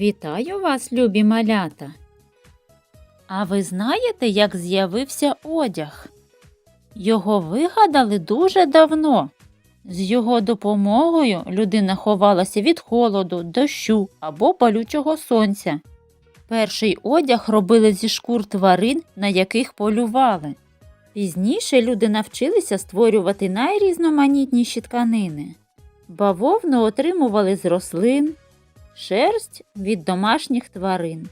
Вітаю вас, любі малята. А ви знаєте, як з'явився одяг? Його вигадали дуже давно. З його допомогою людина ховалася від холоду, дощу або палючого сонця. Перший одяг робили зі шкур тварин, на яких полювали. Пізніше люди навчилися створювати найрізноманітніші тканини. Бавовну отримували з рослин, шерсть від домашніх тварин.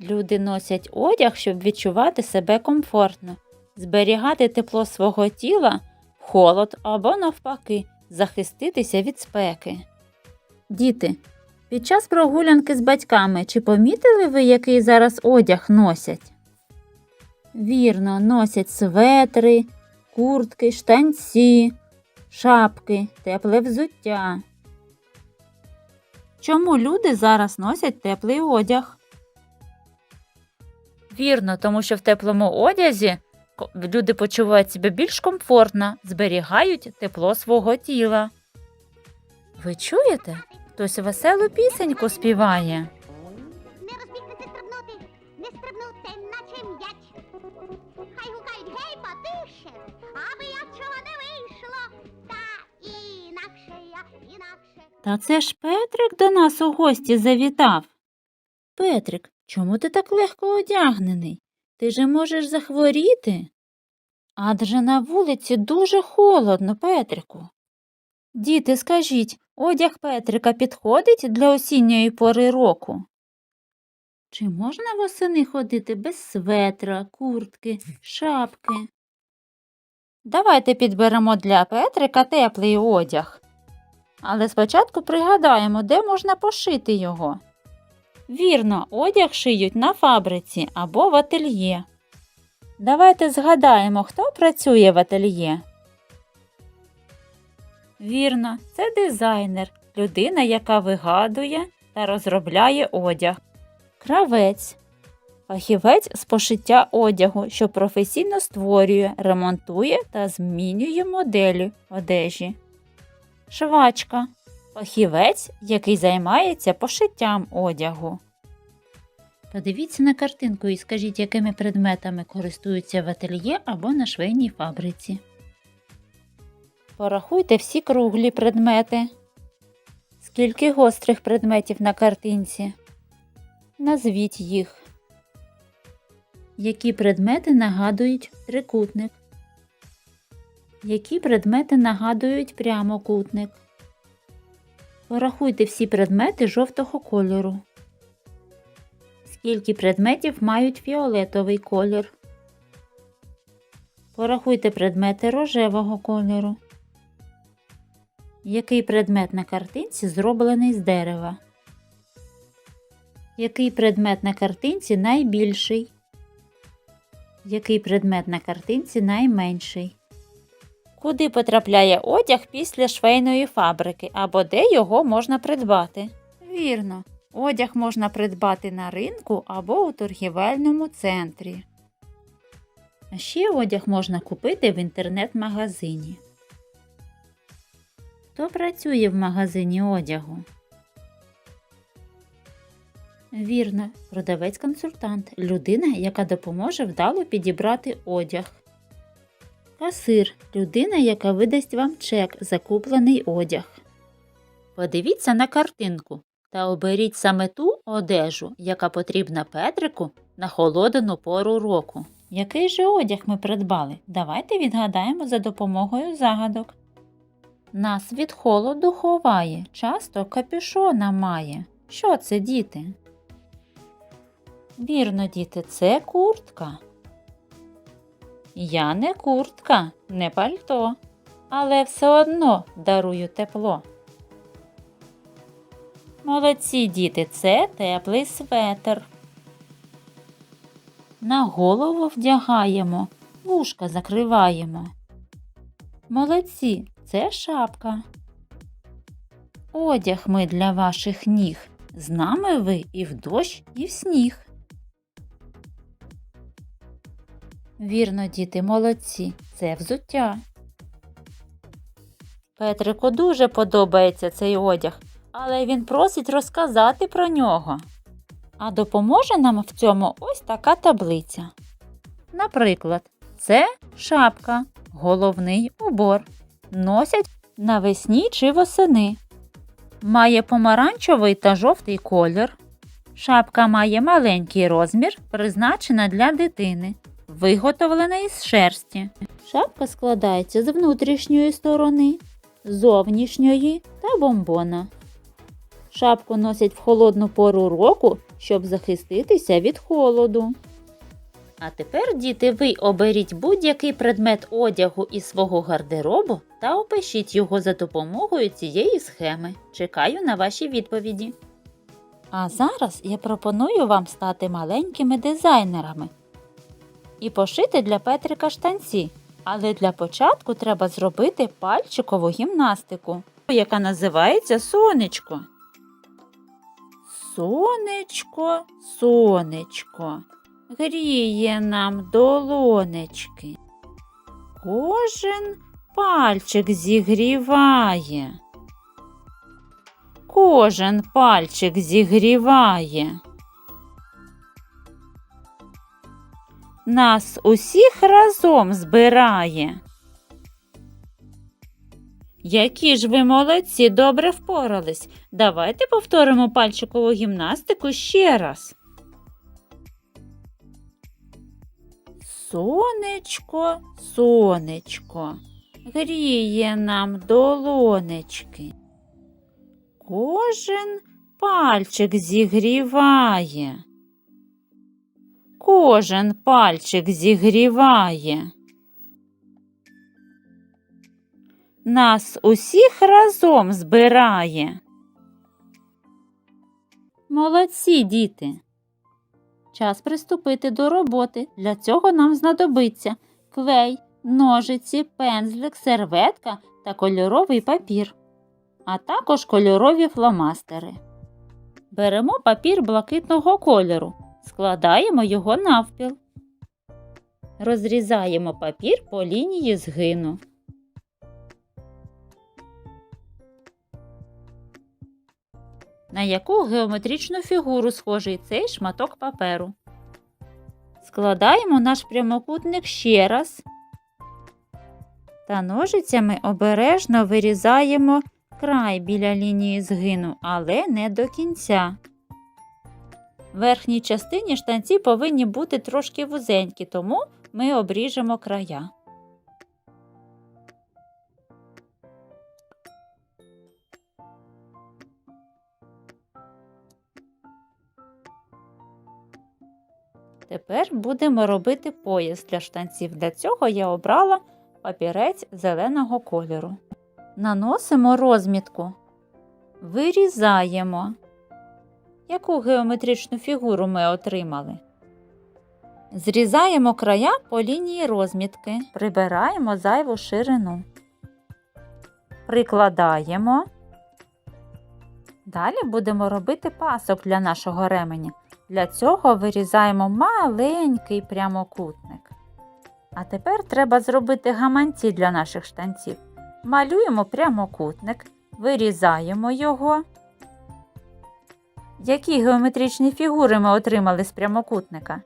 Люди носять одяг, щоб відчувати себе комфортно, зберігати тепло свого тіла холод або, навпаки, захиститися від спеки. Діти, під час прогулянки з батьками чи помітили ви, який зараз одяг носять? Вірно, носять светри, куртки, штанці, шапки, тепле взуття. Чому люди зараз носять теплий одяг? Вірно, тому що в теплому одязі люди почувають себе більш комфортно, зберігають тепло свого тіла. Ви чуєте? Хтось веселу пісеньку співає. Не розбігтися стрибнути, не стрибнути, наче м'яч. Хай гукають гей, потише, аби я чого не вийшло. Та інакше я, інакше. Та це ж Петрик до нас у гості завітав. Петрик, чому ти так легко одягнений? Ти же можеш захворіти. Адже на вулиці дуже холодно, Петрику. Діти, скажіть, одяг Петрика підходить для осінньої пори року? Чи можна восени ходити без светра, куртки, шапки? Давайте підберемо для Петрика теплий одяг. Але спочатку пригадаємо, де можна пошити його. Вірно, одяг шиють на фабриці або в ательє. Давайте згадаємо, хто працює в ательє. Вірно, це дизайнер, людина, яка вигадує та розробляє одяг. Кравець. Фахівець з пошиття одягу, що професійно створює, ремонтує та змінює моделі одежі. Швачка фахівець, який займається пошиттям одягу. Подивіться на картинку і скажіть, якими предметами користуються в ательє або на швейній фабриці. Порахуйте всі круглі предмети. Скільки гострих предметів на картинці? Назвіть їх. Які предмети нагадують трикутник? Які предмети нагадують прямокутник? Порахуйте всі предмети жовтого кольору. Скільки предметів мають фіолетовий колір? Порахуйте предмети рожевого кольору. Який предмет на картинці зроблений з дерева? Який предмет на картинці найбільший? Який предмет на картинці найменший? Куди потрапляє одяг після швейної фабрики або де його можна придбати? Вірно, одяг можна придбати на ринку або у торгівельному центрі. А ще одяг можна купити в інтернет-магазині. Хто працює в магазині одягу? Вірно, продавець-консультант людина, яка допоможе вдало підібрати одяг. Касир людина, яка видасть вам чек за куплений одяг. Подивіться на картинку та оберіть саме ту одежу, яка потрібна Петрику на холодну пору року. Який же одяг ми придбали? Давайте відгадаємо за допомогою загадок. Нас від холоду ховає, часто капюшона має. Що це, діти? Вірно, діти, це куртка. Я не куртка, не пальто, але все одно дарую тепло. Молодці діти, це теплий светр. На голову вдягаємо, вушка закриваємо. Молодці, це шапка. Одяг ми для ваших ніг. З нами ви і в дощ, і в сніг. Вірно, діти, молодці, це взуття. Петрику дуже подобається цей одяг, але він просить розказати про нього. А допоможе нам в цьому ось така таблиця. Наприклад, це шапка, головний убор. Носять навесні чи восени. Має помаранчевий та жовтий колір. Шапка має маленький розмір, призначена для дитини, виготовлена із шерсті. Шапка складається з внутрішньої сторони, зовнішньої та бомбона. Шапку носять в холодну пору року, щоб захиститися від холоду. А тепер, діти, ви оберіть будь-який предмет одягу із свого гардеробу та опишіть його за допомогою цієї схеми. Чекаю на ваші відповіді. А зараз я пропоную вам стати маленькими дизайнерами і пошити для Петрика штанці. Але для початку треба зробити пальчикову гімнастику, яка називається сонечко. Сонечко, сонечко, гріє нам долонечки. Кожен пальчик зігріває. Кожен пальчик зігріває. Нас усіх разом збирає. Які ж ви молодці, добре впорались. Давайте повторимо пальчикову гімнастику ще раз. Сонечко, сонечко, гріє нам долонечки. Кожен пальчик зігріває. Кожен пальчик зігріває. Нас усіх разом збирає. Молодці, діти. Час приступити до роботи. Для цього нам знадобиться клей, ножиці, пензлик, серветка та кольоровий папір, а також кольорові фломастери. Беремо папір блакитного кольору, складаємо його навпіл. Розрізаємо папір по лінії згину. На яку геометричну фігуру схожий цей шматок паперу? Складаємо наш прямокутник ще раз та ножицями обережно вирізаємо край біля лінії згину, але не до кінця. Верхній частині штанці повинні бути трошки вузенькі, тому ми обріжемо края. Тепер будемо робити пояс для штанців. Для цього я обрала папірець зеленого кольору. Наносимо розмітку, вирізаємо. Яку геометричну фігуру ми отримали? Зрізаємо края по лінії розмітки, прибираємо зайву ширину. Прикладаємо. Далі будемо робити пасок для нашого ременя. Для цього вирізаємо маленький прямокутник. А тепер треба зробити гаманці для наших штанців. Малюємо прямокутник, вирізаємо його. Які геометричні фігури ми отримали з прямокутника?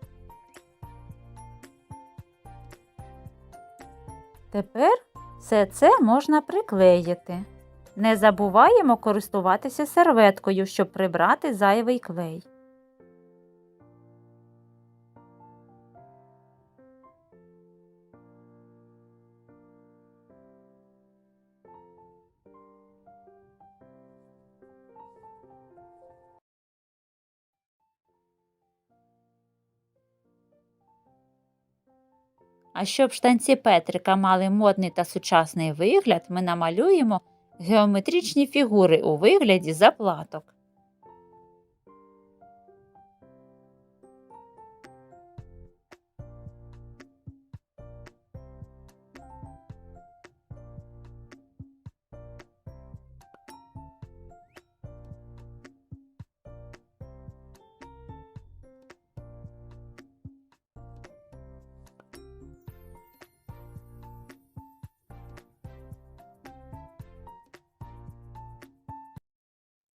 Тепер все це можна приклеїти. Не забуваємо користуватися серветкою, щоб прибрати зайвий клей. А щоб штанці Петрика мали модний та сучасний вигляд, ми намалюємо геометричні фігури у вигляді заплаток.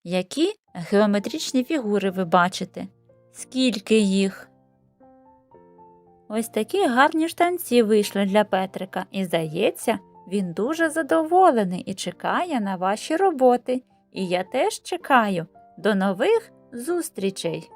Які геометричні фігури ви бачите? Скільки їх? Ось такі гарні штанці вийшли для Петрика, і здається, він дуже задоволений і чекає на ваші роботи. І я теж чекаю. До нових зустрічей!